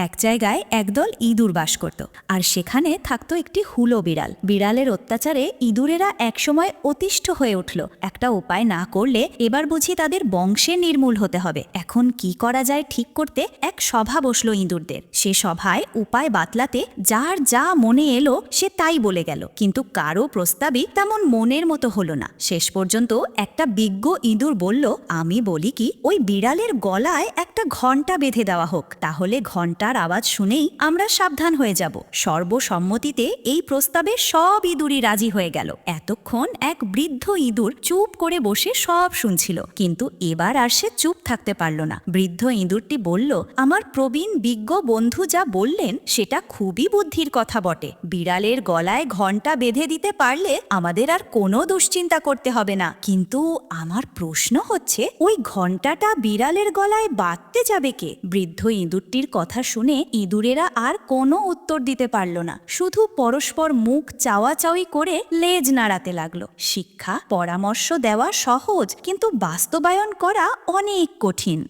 এক জায়গায় একদল ইঁদুর বাস করত। আর সেখানে থাকতো একটি হুলো বিড়াল। বিড়ালের অত্যাচারে ইঁদুরেরা একসময় অতিষ্ঠ হয়ে উঠল। একটা উপায় না করলে এবার বুঝি তাদের বংশে নির্মূল হতে হবে। এখন কি করা যায় ঠিক করতে এক সভা বসল ইঁদুরদের। সে সভায় উপায় বাতলাতে যার যা মনে এলো সে তাই বলে গেল। কিন্তু কারও প্রস্তাবই তেমন মনের মতো হলো না। শেষ পর্যন্ত একটা বিজ্ঞ ইঁদুর বলল, আমি বলি কি, ওই বিড়ালের গলায় একটা ঘণ্টা বেঁধে দেওয়া হোক। তাহলে ঘণ্টার আওয়াজ শুনেই আমরা সাবধান হয়ে যাব। সর্বসম্মতিতে এই প্রস্তাবে সব ইঁদুরই রাজি হয়ে গেল। এতক্ষণ এক বৃদ্ধ ইঁদুর চুপ করে বসে সব শুনছিল। কিন্তু এবার আর সে চুপ থাকতে পারল না। বৃদ্ধ ইঁদুরটি বলল, আমার প্রবীণ বিজ্ঞ বন্ধু যা বললেন, সেটা খুবই বুদ্ধির কথা বটে। বিড়ালের গলায় ঘণ্টা বেঁধে দিতে পারলে আমাদের আর কোনো দুশ্চিন্তা করতে হবে না। কিন্তু আমার প্রশ্ন হচ্ছে, ওই ঘন্টাটা বিড়ালের গলায় বাঁধতে যাবে কে? বৃদ্ধ ইঁদুরটির কথা শুনে ইঁদুরেরা আর কোনো উত্তর দিতে পারল না। শুধু পরস্পর মুখ চাওয়াচাওয়ি করে লেজ নাড়াতে লাগল। শিক্ষা, পরামর্শ দেওয়া সহজ, কিন্তু বাস্তবায়ন করা অনেক কঠিন।